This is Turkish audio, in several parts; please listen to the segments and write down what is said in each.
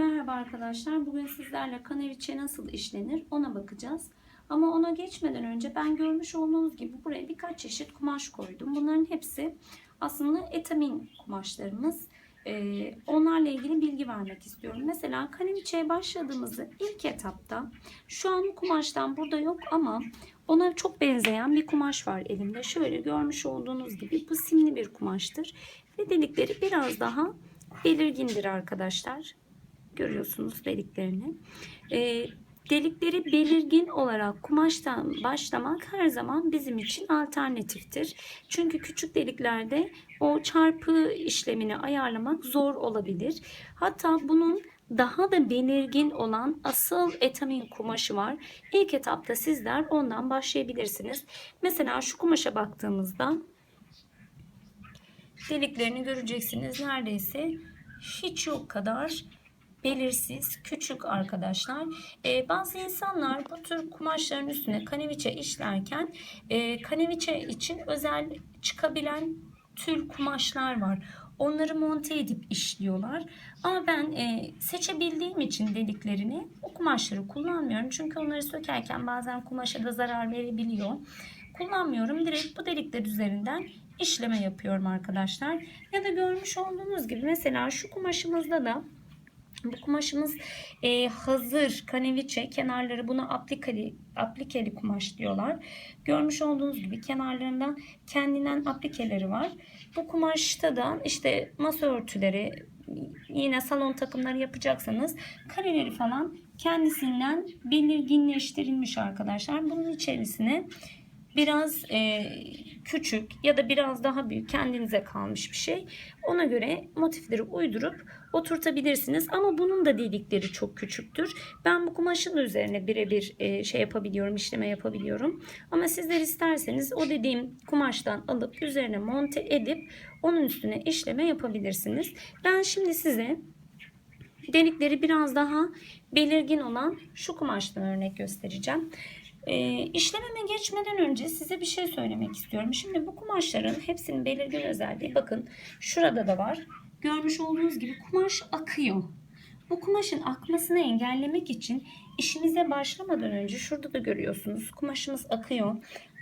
Merhaba arkadaşlar. Bugün sizlerle kaneviçe nasıl işlenir ona bakacağız. Ama ona geçmeden önce ben görmüş olduğunuz gibi buraya birkaç çeşit kumaş koydum. Bunların hepsi aslında etamin kumaşlarımız. Ee, onlarla ilgili bilgi vermek istiyorum. Mesela kaneviçeye başladığımızda ilk etapta şu an kumaştan burada yok ama ona çok benzeyen bir kumaş var elimde. Şöyle görmüş olduğunuz gibi bu simli bir kumaştır. Ve delikleri biraz daha belirgindir arkadaşlar. Görüyorsunuz deliklerini. Ee, delikleri belirgin olarak kumaştan başlamak her zaman bizim için alternatiftir. Çünkü küçük deliklerde o çarpı işlemini ayarlamak zor olabilir. Hatta bunun daha da belirgin olan asıl etamin kumaşı var. İlk etapta sizler ondan başlayabilirsiniz. Mesela şu kumaşa baktığımızda deliklerini göreceksiniz. Neredeyse hiç yok kadar belirsiz, küçük arkadaşlar. Ee, bazı insanlar bu tür kumaşların üstüne kaneviçe işlerken e, kaneviçe için özel çıkabilen tül kumaşlar var. Onları monte edip işliyorlar. Ama ben e, seçebildiğim için deliklerini o kumaşları kullanmıyorum. Çünkü onları sökerken bazen kumaşa da zarar verebiliyor. Kullanmıyorum. Direkt bu delikler üzerinden işleme yapıyorum arkadaşlar. Ya da görmüş olduğunuz gibi mesela şu kumaşımızda da bu kumaşımız e, hazır kaneviçe kenarları buna aplikeli, aplikeli kumaş diyorlar. Görmüş olduğunuz gibi kenarlarında kendinden aplikeleri var. Bu kumaşta da işte masa örtüleri yine salon takımları yapacaksanız kareleri falan kendisinden belirginleştirilmiş arkadaşlar. Bunun içerisine biraz e, küçük ya da biraz daha büyük kendinize kalmış bir şey. Ona göre motifleri uydurup oturtabilirsiniz. Ama bunun da delikleri çok küçüktür. Ben bu kumaşın üzerine birebir e, şey yapabiliyorum, işleme yapabiliyorum. Ama sizler isterseniz o dediğim kumaştan alıp üzerine monte edip onun üstüne işleme yapabilirsiniz. Ben şimdi size delikleri biraz daha belirgin olan şu kumaştan örnek göstereceğim. E, işlememe geçmeden önce size bir şey söylemek istiyorum. Şimdi bu kumaşların hepsinin belirgin özelliği bakın şurada da var. Görmüş olduğunuz gibi kumaş akıyor. Bu kumaşın akmasını engellemek için işimize başlamadan önce şurada da görüyorsunuz kumaşımız akıyor.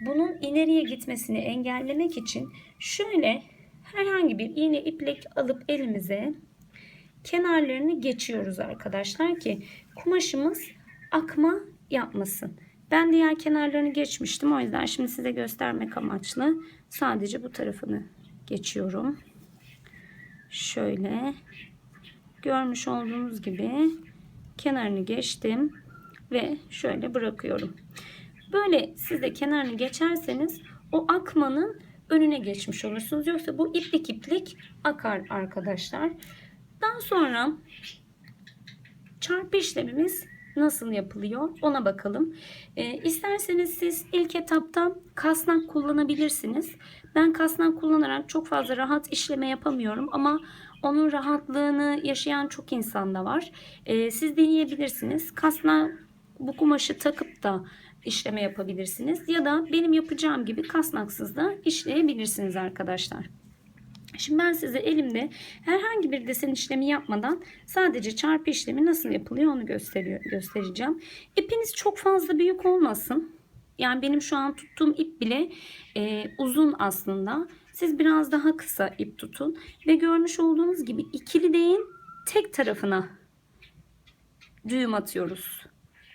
Bunun ileriye gitmesini engellemek için şöyle herhangi bir iğne iplik alıp elimize kenarlarını geçiyoruz arkadaşlar ki kumaşımız akma yapmasın. Ben diğer kenarlarını geçmiştim. O yüzden şimdi size göstermek amaçlı sadece bu tarafını geçiyorum. Şöyle görmüş olduğunuz gibi kenarını geçtim ve şöyle bırakıyorum. Böyle siz de kenarını geçerseniz o akmanın önüne geçmiş olursunuz. Yoksa bu iplik iplik akar arkadaşlar. Daha sonra çarpı işlemimiz nasıl yapılıyor ona bakalım. E, isterseniz siz ilk etapta kasnak kullanabilirsiniz. Ben kasnak kullanarak çok fazla rahat işleme yapamıyorum ama onun rahatlığını yaşayan çok insan da var. E, siz deneyebilirsiniz. Kasnak bu kumaşı takıp da işleme yapabilirsiniz. Ya da benim yapacağım gibi kasnaksız da işleyebilirsiniz arkadaşlar. Şimdi ben size elimde herhangi bir desen işlemi yapmadan sadece çarpı işlemi nasıl yapılıyor onu gösteriyor, göstereceğim. İpiniz çok fazla büyük olmasın. Yani benim şu an tuttuğum ip bile e, uzun aslında. Siz biraz daha kısa ip tutun. Ve görmüş olduğunuz gibi ikili değil tek tarafına düğüm atıyoruz.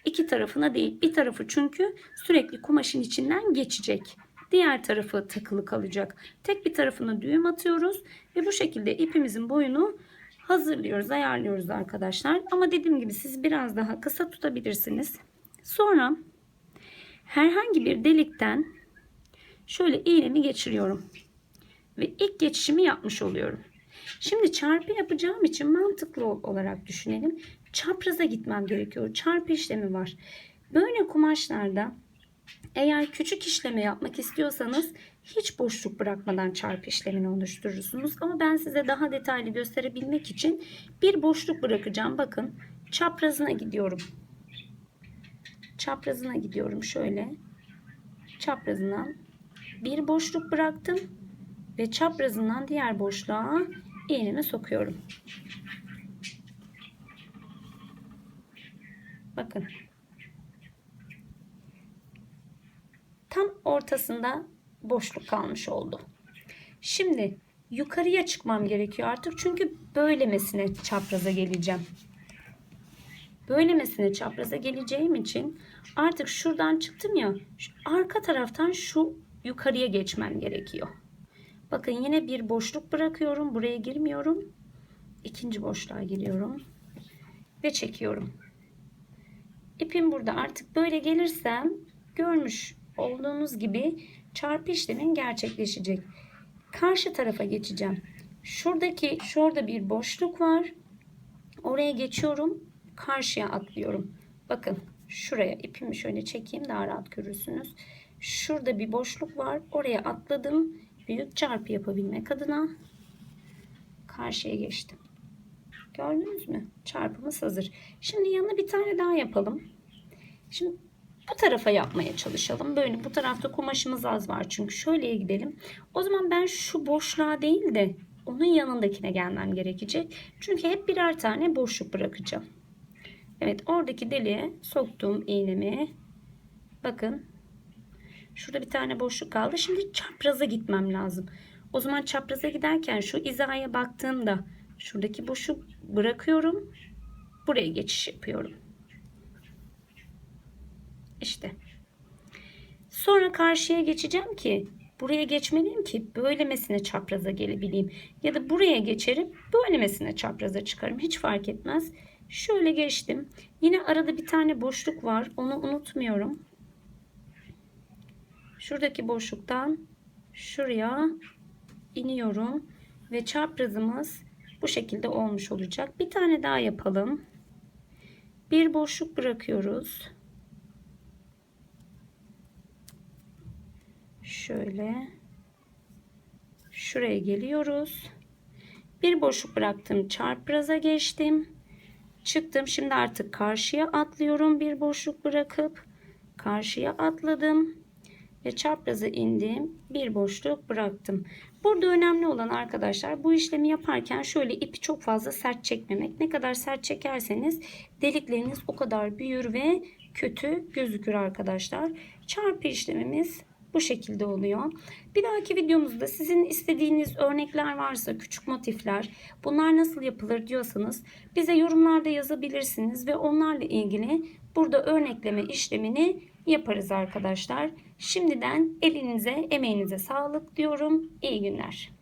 İki tarafına değil. Bir tarafı çünkü sürekli kumaşın içinden geçecek diğer tarafı takılı kalacak. Tek bir tarafına düğüm atıyoruz ve bu şekilde ipimizin boyunu hazırlıyoruz, ayarlıyoruz arkadaşlar. Ama dediğim gibi siz biraz daha kısa tutabilirsiniz. Sonra herhangi bir delikten şöyle iğnemi geçiriyorum. Ve ilk geçişimi yapmış oluyorum. Şimdi çarpı yapacağım için mantıklı olarak düşünelim. Çapraza gitmem gerekiyor. Çarpı işlemi var. Böyle kumaşlarda eğer küçük işleme yapmak istiyorsanız hiç boşluk bırakmadan çarpı işlemini oluşturursunuz. Ama ben size daha detaylı gösterebilmek için bir boşluk bırakacağım. Bakın çaprazına gidiyorum. Çaprazına gidiyorum şöyle. Çaprazından bir boşluk bıraktım ve çaprazından diğer boşluğa iğnemi sokuyorum. Bakın. Ortasında boşluk kalmış oldu. Şimdi yukarıya çıkmam gerekiyor artık. Çünkü böylemesine çapraza geleceğim. Böylemesine çapraza geleceğim için artık şuradan çıktım ya arka taraftan şu yukarıya geçmem gerekiyor. Bakın yine bir boşluk bırakıyorum. Buraya girmiyorum. İkinci boşluğa giriyorum. Ve çekiyorum. İpim burada artık böyle gelirsem görmüş olduğunuz gibi çarpı işlemin gerçekleşecek. Karşı tarafa geçeceğim. Şuradaki şurada bir boşluk var. Oraya geçiyorum. Karşıya atlıyorum. Bakın şuraya ipimi şöyle çekeyim daha rahat görürsünüz. Şurada bir boşluk var. Oraya atladım. Büyük çarpı yapabilmek adına karşıya geçtim. Gördünüz mü? Çarpımız hazır. Şimdi yanına bir tane daha yapalım. Şimdi bu tarafa yapmaya çalışalım. Böyle bu tarafta kumaşımız az var çünkü şöyleye gidelim. O zaman ben şu boşluğa değil de onun yanındakine gelmem gerekecek. Çünkü hep birer tane boşluk bırakacağım. Evet oradaki deliğe soktuğum iğnemi bakın şurada bir tane boşluk kaldı. Şimdi çapraza gitmem lazım. O zaman çapraza giderken şu hizaya baktığımda şuradaki boşluk bırakıyorum. Buraya geçiş yapıyorum. İşte. Sonra karşıya geçeceğim ki buraya geçmeliyim ki böylemesine çapraza gelebileyim. Ya da buraya geçerim böylemesine çapraza çıkarım. Hiç fark etmez. Şöyle geçtim. Yine arada bir tane boşluk var. Onu unutmuyorum. Şuradaki boşluktan şuraya iniyorum. Ve çaprazımız bu şekilde olmuş olacak. Bir tane daha yapalım. Bir boşluk bırakıyoruz. Şöyle şuraya geliyoruz. Bir boşluk bıraktım. Çarpraza geçtim. Çıktım. Şimdi artık karşıya atlıyorum. Bir boşluk bırakıp karşıya atladım ve çapraza indim. Bir boşluk bıraktım. Burada önemli olan arkadaşlar bu işlemi yaparken şöyle ipi çok fazla sert çekmemek. Ne kadar sert çekerseniz delikleriniz o kadar büyür ve kötü gözükür arkadaşlar. Çarpı işlemimiz bu şekilde oluyor. Bir dahaki videomuzda sizin istediğiniz örnekler varsa küçük motifler bunlar nasıl yapılır diyorsanız bize yorumlarda yazabilirsiniz ve onlarla ilgili burada örnekleme işlemini yaparız arkadaşlar. Şimdiden elinize emeğinize sağlık diyorum. İyi günler.